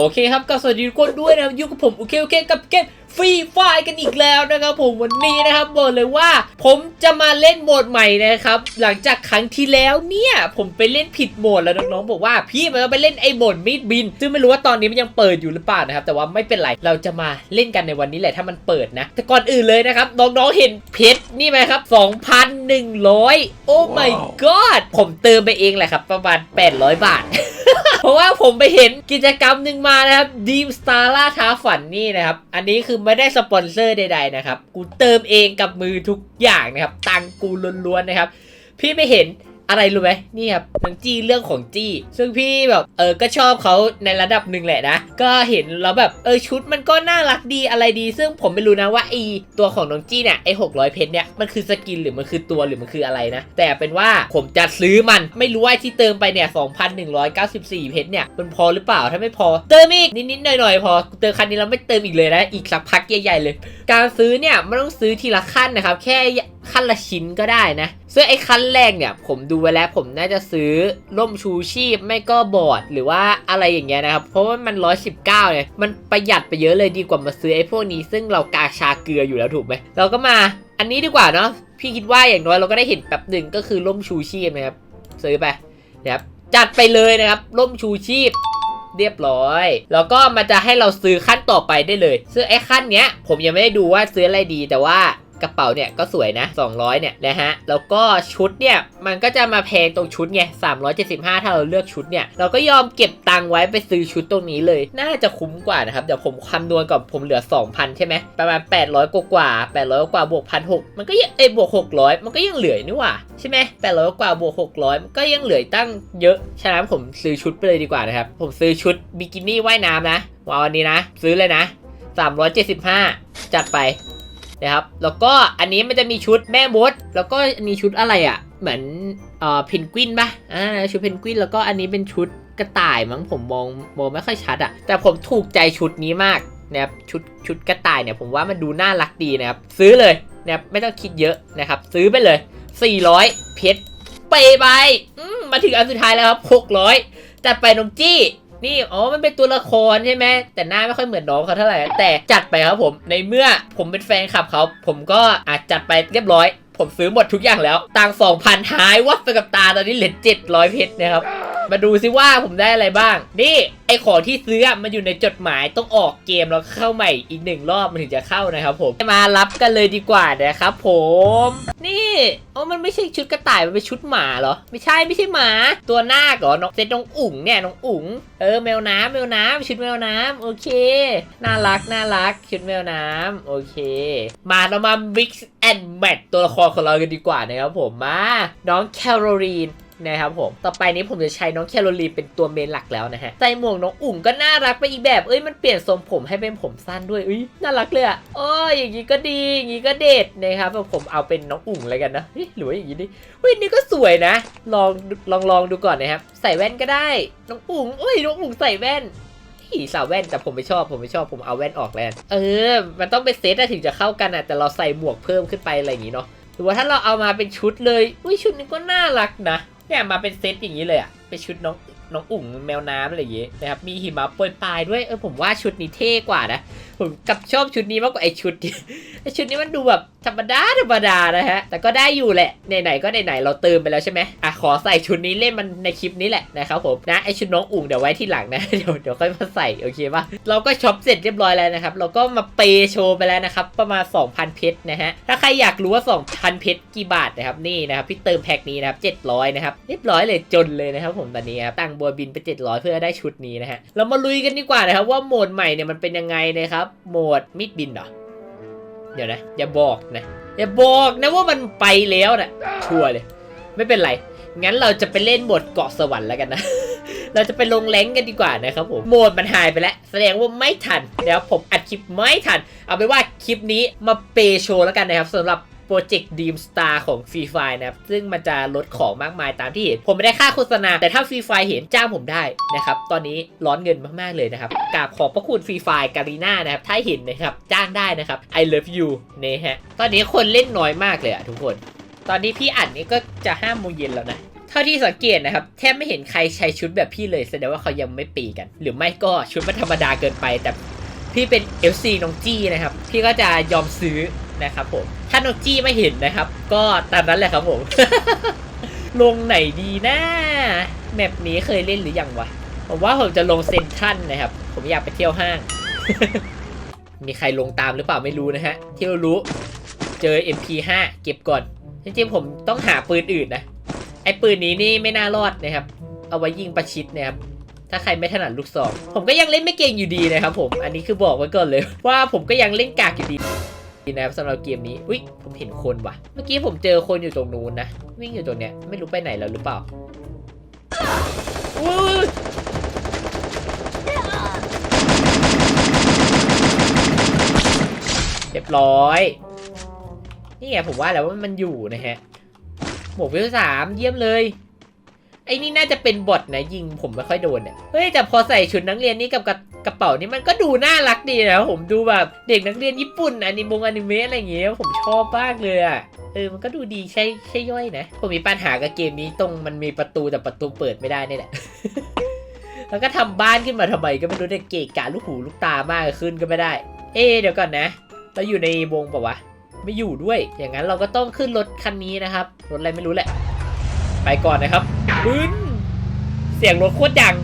โอเคครับก็สวัสดีทุกคนด้วยนะครับอยู่กับผมโอเคโอเคกับเกมฟรีไฟกันอีกแล้วนะครับผมวันนี้นะครับบอกเลยว่า ผมจะมาเล่นโหมดใหม่นะครับ หลังจากครั้งที่แล้วเนี่ย ผมไปเล่นผิดโหมดแล้วน้องๆบอกว่าพี่มันก็ไปเล่นไอ้โหมดมีดบิน ซึ่งไม่รู้ว่าตอนนี้มันยังเปิดอยู่หรือเปล่านะครับ แต่ว่าไม่เป็นไรเราจะมาเล่นกันในวันนี้แหละถ้ามันเปิดนะ แต่ก่อนอื่นเลยนะครับน้องๆเห็นเพชรนี่ไหมครับ 2,100 โอ้ my god ผมเติมไปเองแหละครับประมาณ 800 บาทเพ ราะว่าผมไปเห็นกิจกรรมหนึ่งมานะครับดีมสตาร์ล่าท้าฝันนี่นะครับ อันนี้คือไม่ได้สปอนเซอร์ใดๆนะครับ กูเติมเองกับมือทุกอย่างนะครับ ตังกูล้วนๆนะครับ พี่ไปเห็น อะไรรู้ไหมนี่ครับหนังจี้เรื่องของจี้ ซึ่งพี่แบบเออก็ชอบเขาในระดับหนึ่งแหละนะ ก็เห็นแล้วแบบเออชุดมันก็น่ารักดีอะไรดี ซึ่งผมไม่รู้นะว่าไอตัวของน้องจี้เนี่ยไอหกร้อยเพชรเนี่ยมันคือสกินหรือมันคือตัวหรือมันคืออะไรนะ แต่เป็นว่าผมจะซื้อมันไม่รู้ว่าที่เติมไปเนี่ย2,194เก้าสิบสี่เพชรเนี่ยมันพอหรือเปล่าถ้าไม่พอ เติมอีกนิดๆหน่อยๆพอเติมคันนี้แล้วไม่เติมอีกเลยนะอีกสักพักใหญ่ๆเลย การซื้อเนี่ยไม่ต้องซื้อทีละขั้นนะครับ แค่ ขั้นละชิ้นก็ได้นะซึ่งไอ้ขั้นแรกเนี่ย ผมดูไว้แล้วผมน่าจะซื้อร่มชูชีพไม่ก็บอร์ดหรือว่าอะไรอย่างเงี้ยนะครับ เพราะว่ามัน 119เนี่ยมันประหยัดไปเยอะเลยดีกว่ามาซื้อไอ้พวกนี้ ซึ่งเรากาชาเกลืออยู่แล้วถูกไหมเราก็มาอันนี้ดีกว่าเนาะพี่คิดว่าอย่างน้อยเราก็ได้เห็นแป๊บหนึ่งก็คือร่มชูชีพนะครับซื้อไปนะครับจัดไปเลยนะครับร่มชูชีพเรียบร้อย แล้วก็มันจะให้เราซื้อขั้นต่อไปได้เลย ซึ่งไอ้ขั้นเนี้ย ผมยังไม่ได้ดูว่าซื้ออะไรดีแต่ว่า กระเป๋าเนี่ยก็สวยนะ 200 เนี่ยนะฮะ แล้วก็ชุดเนี่ย มันก็จะมาแพงตรงชุดไง 375 ถ้าเราเลือกชุดเนี่ย เราก็ยอมเก็บตังค์ไว้ไปซื้อชุดตรงนี้เลย น่าจะคุ้มกว่านะครับ เดี๋ยวผมคำนวณกับผมเหลือ 2,000 ใช่ไหม ประมาณ 800 กว่ากว่า 800 กว่าบวก1,600มันก็ยังเอ้บวก 600 มันก็ยังเหลือนี่หว่าใช่ไหม800 กว่าบวก 600 มันก็ยังเหลือตั้งเยอะ ฉะนั้นผมซื้อชุดไปเลยดีกว่านะครับ ผมซื้อชุดบิกินี่ว่ายน้ำนะวันนี้นะ ซื้อเลยนะ 375 จัดไป นะครับ แล้วก็อันนี้มันจะมีชุดแม่มด แล้วก็อันนี้ชุดอะไรอะ่ะ เหมือนเอ่อเพนกวินปะอ่าชุดเพนกวินแล้วก็อันนี้เป็นชุดกระต่ายมั้งผมมองมองไม่ค่อยชัดอะ่ะ แต่ผมถูกใจชุดนี้มากนะครับชุดชุดกระต่ายเนี่ยผมว่ามันดูน่ารักดีนะครับซื้อเลยนะครับไม่ต้องคิดเยอะนะครับ ซื้อไปเลย 400 เพชรไปไปอืมมาถึงอันสุดท้ายแล้วครับ 600จัดไปนงจี้ นี่อ๋อมันเป็นตัวละครใช่ไหมแต่หน้าไม่ค่อยเหมือนน้องเขาเท่าไหร่แต่จัดไปครับผมในเมื่อผมเป็นแฟนคลับเขา ผมก็อาจจัดไปเรียบร้อย ผมซื้อหมดทุกอย่างแล้วตังสองพันหายวับไปกับตาตอนนี้เหลือเจ็ดร้อยเพชรนะครับมาดูซิว่าผมได้อะไรบ้าง นี่ไอของที่ซื้อมันอยู่ในจดหมายต้องออกเกมแล้วเข้าใหม่อีกหนึ่งรอบมันถึงจะเข้านะครับผม มารับกันเลยดีกว่านะครับผม นี่ อ๋อมันไม่ใช่ชุดกระต่าย มันเป็นชุดหมาเหรอ ไม่ใช่ไม่ใช่หมา ตัวหน้าก่อนน้องเซตน้องอุ๋งเนี่ยน้องอุ๋ง เออแมวน้ำแมวน้ำชุดแมวน้ำโอเค น่ารักน่ารักชุดแมวน้ำโอเค มาเรามา mix and match ตัวละครของเรากันดีกว่านะครับผมมา น้องแคโรลีน นะครับผม ต่อไปนี้ผมจะใช้น้องแคโรลีนเป็นตัวเมนหลักแล้วนะฮะใส่หมวกน้องอุ่งก็น่ารักไปอีกแบบ เอ้ยมันเปลี่ยนทรงผมให้เป็นผมสั้นด้วยอุ้ยน่ารักเลยอะโอ้ยอย่างนี้ก็ดีอย่างนี้ก็เด็ดนะครับผมเอาเป็นน้องอุ่งเลยกันนะหรือว่าอย่างนี้ดิเฮ้ยนี่ก็สวยนะ ลองลองลองดูก่อนนะครับใส่แว่นก็ได้น้องอุ่งเอ้ยน้องอุ่งใส่แว่นอีสาวแว่นแต่ผมไม่ชอบผมไม่ชอบผมเอาแว่นออกแล้วเออ มันต้องเป็นเซตอะถึงจะเข้ากันอะแต่เราใส่หมวกเพิ่มขึ้นไปอะไรอย่างงี้เนาะหรือว่าถ้าเราเอามาเป็นชุดเลยอุ้ยชุดนี้ก็น่ารักนะ เนี่ยมาเป็นเซตอย่างนี้เลยอะเป็นชุดน้องน้องอุ่งแมวน้ำอะไรอย่างงี้ยนะครับมีหิมะโปรยปลายด้วยเออผมว่าชุดนี้เท่กว่านะ ผมกับชอบชุดนี้มากกว่าไอชุดที่ไอชุดนี้มันดูแบบธรรมดาธรรมดานะฮะ แต่ก็ได้อยู่แหละไหนๆก็ไหนๆเราเติมไปแล้วใช่ไหมอะขอใส่ชุดนี้เล่นมันในคลิปนี้แหละนะครับผมนะไอชุดน้องอุ่งเดี๋ยวไว้ที่หลังนะเดี๋ยวเดี๋ยวค่อยมาใส่โอเคป่ะเราก็ช็อปเสร็จเรียบร้อยแล้วนะครับเราก็มาเปย์โชว์ไปแล้วนะครับประมาณ 2,000 เพชรนะฮะถ้าใครอยากรู้ว่า 2,000 เพชรกี่บาทนะครับนี่นะครับพี่เติมแพ็คนี้นะครับ700นะครับเรียบร้อยเลยจนเลยนะครับผมตอนนี้ครับตั้งบัวบินไป700 เพื่อได้ชุดนี้นะฮะเรามาลุยกันดีกว่านะครับว่าโหมดใหม่เนี่ยมันเป็นยังไงนะครับโหมดมิดบินเหรอ เดี๋ยวนะ อย่าบอกนะ อย่าบอกนะว่ามันไปแล้วนะชัวร์เลย ไม่เป็นไร งั้นเราจะไปเล่นโหมดเกาะสวรรค์แล้วกันนะ เราจะไปลงแรงกันดีกว่านะครับผม โหมดมันหายไปแล้ว แสดงว่าไม่ทัน แล้วผมอัดคลิปไม่ทัน เอาเป็นว่าคลิปนี้มาเปย์โชว์แล้วกันนะครับสำหรับ โปรเจกต์ดีมสตาร์ของฟรีไฟนะครับ ซึ่งมันจะลดของมากมายตามที่เห็น ผมไม่ได้ค่าโฆษณา แต่ถ้าฟรีไฟเห็นจ้างผมได้นะครับ ตอนนี้ร้อนเงินมาก ๆ เลยนะครับกราบขอบพระคุณฟรีไฟการีน่านะครับ ถ้าเห็นนะครับ จ้างได้นะครับ I love you นะฮะ ตอนนี้คนเล่นน้อยมากเลยอะทุกคน ตอนนี้พี่อัดนี่ก็จะห้าโมงเย็นแล้วนะเท่าที่สังเกตนะครับแทบไม่เห็นใครใช้ชุดแบบพี่เลยแสดงว่าเขายังไม่ปีกัน หรือไม่ก็ชุดมันธรรมดาเกินไป แต่พี่เป็น FC น้องจี้นะครับ พี่ก็จะยอมซื้อ นะครับผม ถ้าน้อจี้ไม่เห็นนะครับ ก็ตามนั้นแหละครับผม ลงไหนดีนะแมปนี้เคยเล่นหรือยังวะ ผมว่าผมจะลงเซนทันนะครับ ผมอยากไปเที่ยวห้าง มีใครลงตามหรือเปล่าไม่รู้นะฮะ ที่เรารู้ เจอ MP5 เก็บก่อน จริงๆผมต้องหาปืนอื่นนะ ไอ้ปืนนี้นี่ไม่น่ารอดนะครับ เอาไว้ยิงประชิดนะครับถ้าใครไม่ถนัดลูกซองผมก็ยังเล่นไม่เก่งอยู่ดีนะครับผม อันนี้คือบอกไว้ก่อนเลย ว่าผมก็ยังเล่นกากอยู่ดี นะครับสำหรับเกมนี้ อุ้ยผมเห็นคนว่ะ เมื่อกี้ผมเจอคนอยู่ตรงนู้นนะ วิ่งอยู่ตรงเนี้ย ไม่รู้ไปไหนแล้วหรือเปล่าอุ้ยเรียบร้อย นี่ไงผมว่าแล้วว่ามันอยู่นะฮะ หมวกเวลสามเยี่ยมเลย ไอ้นี่น่าจะเป็นบอทนะยิงผมไม่ค่อยโดนเนี่ย เฮ้ยแต่พอใส่ชุดนักเรียนนี่กับกระ กระเป๋านี่มันก็ดูน่ารักดีนะผมดูแบบเด็กนักเรียนญี่ปุ่นอนิมงอนิเมะอะไรอย่างเงี้ยผมชอบมากเลยอะเออมันก็ดูดีใช่ใช่ย่อยนะ ผมมีปัญหากับเกมนี้ตรงมันมีประตูแต่ประตูเปิดไม่ได้นี่แหละแล้วก็ทำบ้านขึ้นมาทำไมก็ไม่รู้เนี่ยเกะกะลูกหูลูกตามากขึ้นก็ไม่ได้ เอ๊เดี๋ยวก่อนนะเราอยู่ในวงปล่าวะไม่อยู่ด้วย อย่างนั้นเราก็ต้องขึ้นรถคันนี้นะครับรถอะไรไม่รู้แหละ ไปก่อนนะครับบึ้นเสียงรถโคตรดัง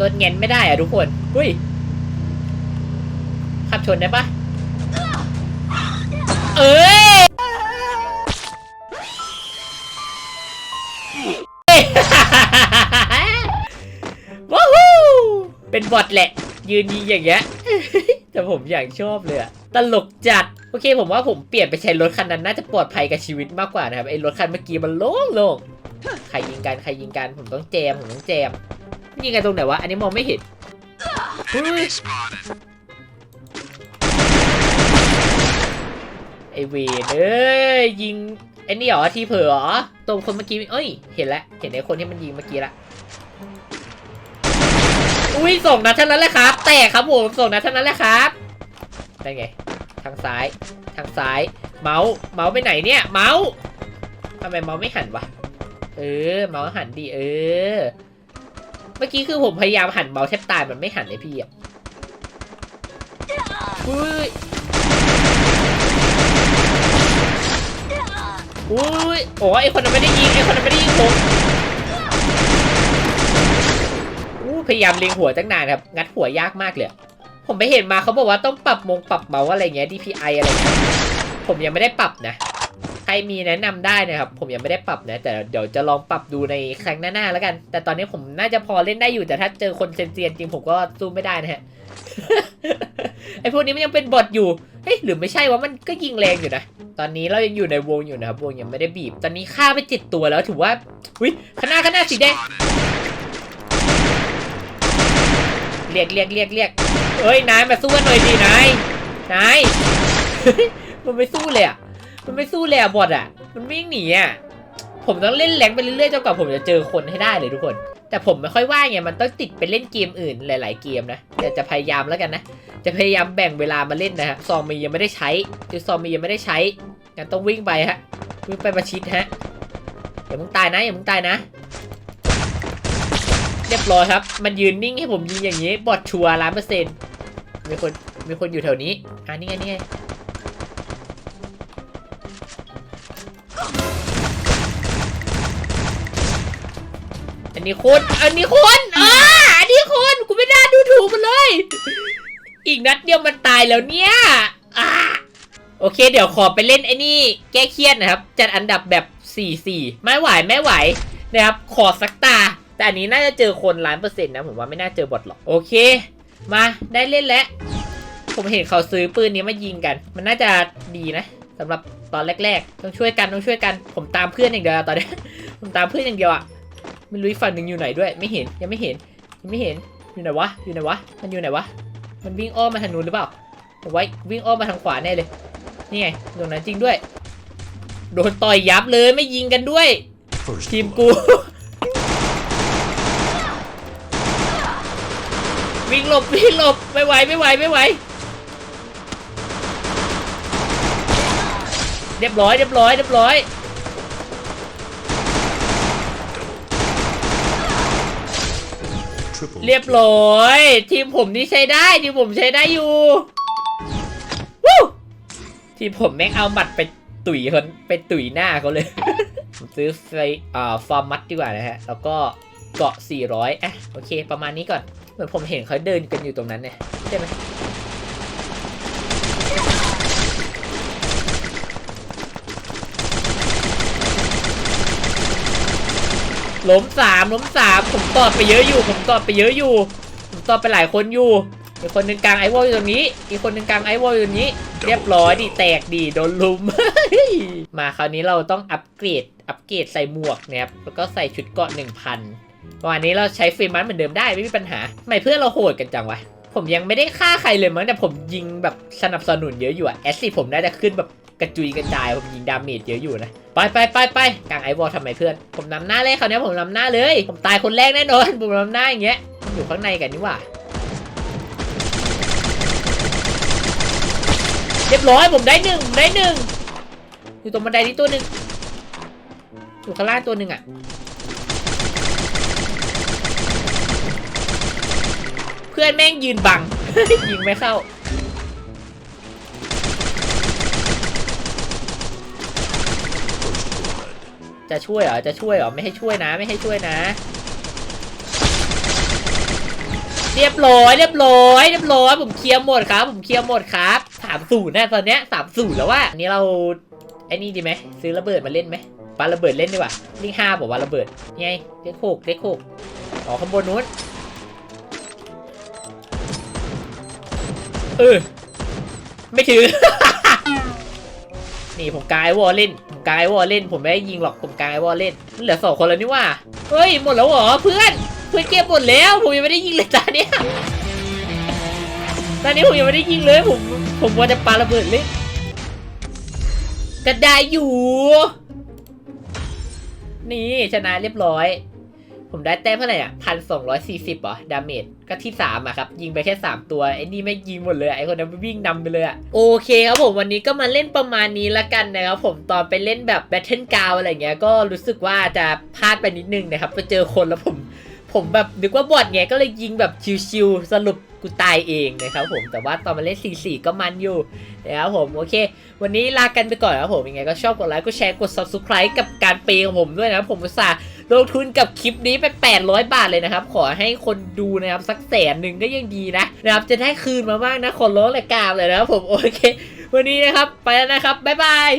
รถเงินไม่ได้อะทุกคนอุ้ยขับชนได้ปะเอ้ยว้าวเป็นบอทแหละ ยืนยิงอย่างเงี้ยแต่ผมอย่างชอบเลยอะตลกจัด โอเคผมว่าผมเปลี่ยนไปใช้รถคันนั้นน่าจะปลอดภัยกับชีวิตมากกว่านะครับไอ้รถคันเมื่อกี้มันโล่งโล่งใครยิงกันใครยิงกันผมต้องแจมผมต้องแจม ยิงกันตรงไหนวะ อันนี้มองไม่เห็นเฮ้ยไอเวนเอ้ยยิงไอ้นี่เหรอที่เผลอเหรอตรงคนเมื่อกี้เอ้ยเห็นแล้วเห็นไอ้คนที่มันยิงเมื่อกี้ละอุ้ยส่งนัดเท่านั้นแหละครับ แตกครับผมส่งนัดเท่านั้นแหละครับได้ไง ทางซ้าย ทางซ้าย เมาส์เมาส์ไปไหนเนี่ย เมาส์ทำไมเมาส์ไม่หันวะเออ เมาส์หันดีเออ เมื่อกี้คือผมพยายามหันเมาส์แทบตายมันไม่หันเลยพี่อะอุ้ยอุ้ยโอ้ไอคนนั้นไม่ได้ยิงไอคนนั้นไม่ได้ยิงผมอู้พยายามเล็งหัวตั้งนานครับ งัดหัวยากมากเลย ผมไปเห็นมาเขาบอกว่าต้องปรับมงปรับเมาส์อะไรเงี้ย DPI อะไรเงี้ยผมยังไม่ได้ปรับนะ รมีแนะนำได้นะครับ ผมยังไม่ได้ปรับนะ แต่เดี๋ยวจะลองปรับดูในครั้งหน้าๆแล้วกัน แต่ตอนนี้ผมน่าจะพอเล่นได้อยู่แต่ถ้าเจอคนเซียนจริงผมก็สู้ไม่ได้นะฮะไอพวกนี้มันยังเป็นบอทอยู่เฮ้ยหรือไม่ใช่ว่ามันก็ยิงแรงอยู่นะตอนนี้เรายังอยู่ในวงอยู่นะครับวงยังไม่ได้บีบ ตอนนี้ฆ่าไปเจ็ดตัวแล้วถือว่าอุ้ยข้างหน้าข้างหน้าสีแดงเรียกเรียกเรียกเรียกเอ้ยนายมาสู้กันหน่อยดีนายนายมันไม่สู้เลยอะ มันไม่สู้เลยอะบอทอะมันวิ่งหนีอะผมต้องเล่นแรงไปเรื่อยๆจนกว่าผมจะเจอคนให้ได้เลยทุกคน แต่ผมไม่ค่อยว่างไงมันต้องติดไปเล่นเกมอื่นหลาย ๆ เกมนะแต่จะพยายามแล้วกันนะจะพยายามแบ่งเวลามาเล่นนะฮะซองมียังไม่ได้ใช้คือซองมียังไม่ได้ใช้งั้นต้องวิ่งไปฮะวิ่งไปประชิดฮะอย่ามึงตายนะอย่ามึงตายนะ เรียบร้อยครับ มันยืนนิ่งให้ผมยิงอย่างนี้ บอดชัวร์ล้านเปอร์เซ็นต์มีคนมีคนอยู่แถวนี้อ่านี่ไงนี่ไง นี้คนอันนี้คนอ่าอันนี้คนกูไม่น่าดูถูกมันเลย อีกนัดเดียวมันตายแล้วเนี่ยอ่าโอเค เดี๋ยวขอไปเล่นไอ้นี่ แก้เครียดนะครับ จัดอันดับแบบ 4-4 ไม่ไหวไม่ไหวนะครับ ขอสักตา แต่อันนี้น่าจะเจอคนล้านเปอร์เซ็นต์นะ ผมว่าไม่น่าเจอบอทหรอก โอเค มาได้เล่นแล้ว ผมเห็นเขาซื้อปืนนี้มายิงกัน มันน่าจะดีนะสำหรับตอนแรก ๆ ต้องช่วยกันต้องช่วยกัน ผมตามเพื่อนอย่างเดียวตอนนี้ ผมตามเพื่อนอย่างเดียวอะ ไม่รู้อีกฝั่งหนึ่งอยู่ไหนด้วย ไม่เห็นยังไม่เห็นยังไม่เห็นอยู่ไหนวะอยู่ไหนวะมันอยู่ไหนวะมันวิ่งอ้อมมาทางนู้นหรือเปล่าผมว่าวิ่งอ้อมมาทางขวาแน่เลยนี่ไงตรงนั้นจริงด้วย โดนต่อยยับเลยไม่ยิงกันด้วยทีมกูวิ่งหลบวิ่งหลบไม่ไหวไม่ไหวไม่ไหวเรียบร้อยเรียบร้อยเรียบร้อย เรียบร้อย ทีมผมนี่ใช้ได้ ทีมผมใช้ได้อยู่วู้ทีมผมแม่งเอาหมัดไปตุ๋ยคนไปตุ๋ยหน้าเขาเลย ผมซื้อไฟอ่าฟอร์มมัดดีกว่านะฮะ แล้วก็เกาะ 400อะโอเค ประมาณนี้ก่อน เหมือนผมเห็นเขาเดินกันอยู่ตรงนั้นเนี่ยใช่ไหม ล้มสามล้มสามผมตอดไปเยอะอยู่ ผมตอดไปเยอะอยู่ ผมตอดไปหลายคนอยู่อีกคนหนึ่งกลางไอวอลอยู่ตรงนี้ อีกคนหนึ่งกลางไอวอลอยู่ตรงนี้ เรียบร้อยดิแตกดีโดนลุม มาคราวนี้เราต้องอัปเกรด อัปเกรดใส่หมวกนะครับ แล้วก็ใส่ชุดเกาะหนึ่งพันวันี้เราใช้ฟรีมันเหมือนเดิมได้ไม่มีปัญหา ไม่เพื่อนเราโหดกันจังวะ ผมยังไม่ได้ฆ่าใครเลยมั้งแต่ผมยิงแบบสนับสนุนเยอะอยู่อะแอสซี่ผมน่าจะขึ้นแบบกระจุยกระจายผมยิงดาเมจเยอะอยู่นะไปไปไปไปกลางไอวอลทำไมเพื่อน ผมนำหน้าเลยคราวนี้ผมนำหน้าเลย ผมตายคนแรกแน่นอนผมนำหน้าอย่างเงี้ยอยู่ข้างในกันนี่ว่าเรียบร้อยผมได้หนึ่งได้หนึ่งอยู่ตรงบันไดนี้ตัวหนึ่งอยู่ข้างล่างตัวหนึ่งอะ พื่อนแม่งยืนบัง ยิงไม่เข้า จะช่วยเหรอ จะช่วยเหรอ ไม่ให้ช่วยนะ ไม่ให้ช่วยนะ เรียบร้อย เรียบร้อย เรียบร้อย ผมเคลียร์หมดครับ ผมเคลียร์หมดครับสามศูนย์นะตอนเนี้ยสามศูแล้วว่าอันนี้เราไอ้นี่ดีไหมซื้อระเบิดมาเล่นไหมปาระเบิดเล่นดีกว่า นี่ห้าบอกว่าระเบิดนี่ไงเล็กหกเล็กหกอ๋อข้างบนนู้น เออ ไม่ถือ นี่ผมกายวอลเล่นผมกายวอลเล่น ผมไม่ได้ยิงหรอกผมกายวอลเล่น เหลือสองคนแล้วนี่ว่า เฮ้ยหมดแล้วเหรอเพื่อน เพื่อนเก็บหมดแล้ว ผมยังไม่ได้ยิงเลยตาเนี้ยตอนนี้ผมยังไม่ได้ยิงเลยผมผมว่าจะปาระเบิดเล่นก็ได้อยู่ นี่ชนะเรียบร้อย ผมได้แต้มเท่าไหร่อะพันสองร้อยสี่สิบเหรอ ดาเมจ ก็ที่สามอะครับ ยิงไปแค่สามตัว ไอ้นี่ไม่ยิงหมดเลย ไอ้คนนั้นวิ่งนำไปเลยอะโอเคครับผมวันนี้ก็มาเล่นประมาณนี้ละกันนะครับผมตอนไปเล่นแบบแบทเทิลกาวอะไรเงี้ย ก็รู้สึกว่าจะพลาดไปนิดนึงนะครับ ไปเจอคนแล้วผม ผมแบบนึกว่าบอดไงก็เลยยิงแบบชิวๆสรุปกูตายเองนะครับผมแต่ว่าตอนมาเล่น 4-4 ก็มันอยู่นะครับผมโอเค วันนี้ลากันไปก่อนนะครับผมยังไงก็ชอบกดไลค์กดแชร์กด subscribe กับการเปย์ของผมด้วยนะครับผมอุตส่าห์ ลงทุนกับคลิปนี้ไป 800 บาทเลยนะครับ ขอให้คนดูนะครับ สักแสนหนึ่งก็ยังดีนะนะครับ จะได้คืนมาบ้างนะขอร้องเลยกราบเลยนะครับผม โอเค วันนี้นะครับ ไปแล้วนะครับ บ๊ายบาย